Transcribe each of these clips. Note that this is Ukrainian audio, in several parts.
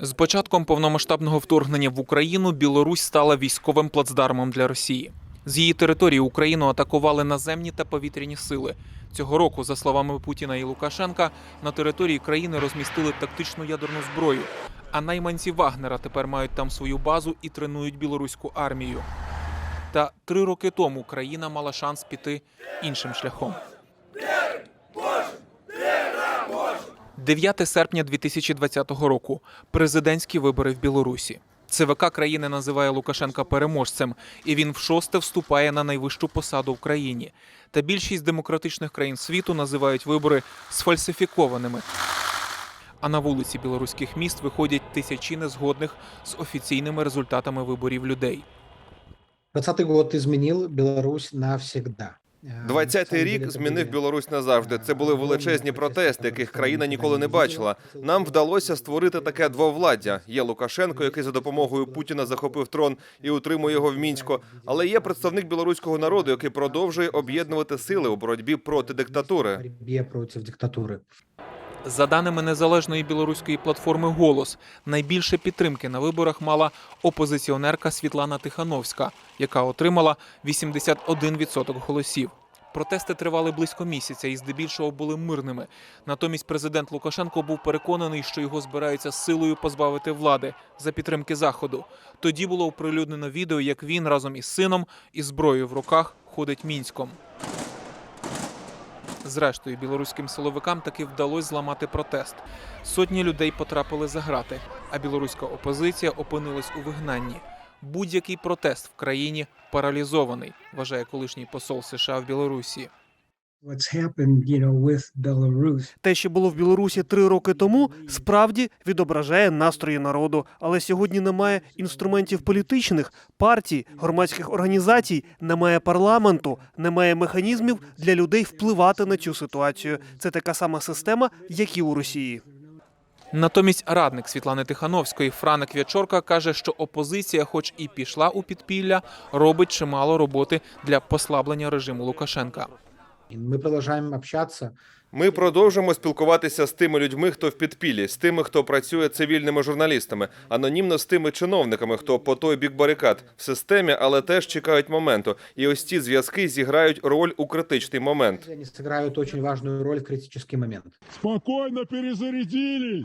З початком повномасштабного вторгнення в Україну Білорусь стала військовим плацдармом для Росії. З її території Україну атакували наземні та повітряні сили. Цього року, за словами Путіна і Лукашенка, на території країни розмістили тактичну ядерну зброю. А найманці Вагнера тепер мають там свою базу і тренують білоруську армію. Та три роки тому країна мала шанс піти іншим шляхом. 9 серпня 2020 року. Президентські вибори в Білорусі. ЦВК країни називає Лукашенка переможцем, і він вшосте вступає на найвищу посаду в країні. Та більшість демократичних країн світу називають вибори сфальсифікованими. А на вулиці білоруських міст виходять тисячі незгодних з офіційними результатами виборів людей. 20 год изменил Беларусь навсегда. Э, 20-й рік змінив Білорусь назавжди. Це були величезні протести, яких країна ніколи не бачила. Нам вдалося створити таке двовладдя. Є Лукашенко, який за допомогою Путіна захопив трон і утримує його в мінську. Але є представник білоруського народу, який продовжує об'єднувати сили у боротьбі проти диктатури. За даними незалежної білоруської платформи Голос, найбільше підтримки на виборах мала опозиціонерка Світлана Тихановська, яка отримала 81% голосів. Протести тривали близько місяця і здебільшого були мирними. Натомість президент Лукашенко був переконаний, що його збираються силою позбавити влади за підтримки заходу. Тоді було оприлюднено відео, як він разом із сином із зброєю в руках ходить мінськом. Зрештою, білоруським силовикам таки вдалося зламати протест. Сотні людей потрапили за грати, а білоруська опозиція опинилась у вигнанні. Будь-який протест в країні паралізований, вважає колишній посол США в Білорусі. Те, що було в Білорусі три роки тому, справді відображає настрої народу. Але сьогодні немає інструментів політичних, партій, громадських організацій, немає парламенту, немає механізмів для людей впливати на цю ситуацію. Це така сама система, як і у Росії. Натомість радник Світлани Тихановської Франек Вячорка каже, що опозиція, хоч і пішла у підпілля, робить чимало роботи для послаблення режиму Лукашенка. И Мы продолжаем общаться. Ми продовжуємо спілкуватися з тими людьми, хто в підпіллі, з тими, хто працює цивільними журналістами, анонімно з тими чиновниками, хто по той бік барикад в системі, але теж чекають моменту. І ось ці зв'язки зіграють роль у критичний момент. Они сыграют очень важную роль в критический момент. Спокойно перезарядились.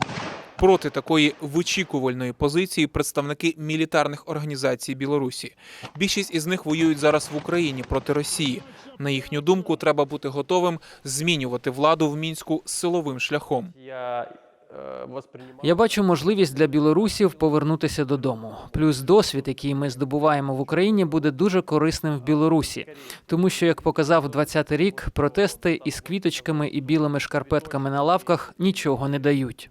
Проти такої вичікувальної позиції представники мілітарних організацій Білорусі. Більшість із них воюють зараз в Україні проти Росії. На їхню думку, треба бути готовим змінювати владу в мінську силовим шляхом. Я бачу можливість для білорусів повернутися додому. Плюс досвід, який ми здобуваємо в Україні, буде дуже корисним в Білорусі, тому що, як показав 20-й рік, протести із квіточками і білими шкарпетками на лавках нічого не дають.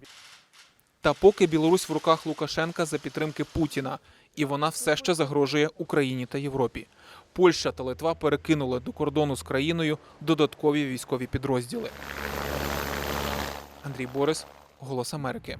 Та поки Білорусь в руках Лукашенка за підтримки Путіна, і вона все ще загрожує Україні та Європі. Польща та Литва перекинули до кордону з країною додаткові військові підрозділи. Андрій Борис, Голос Америки.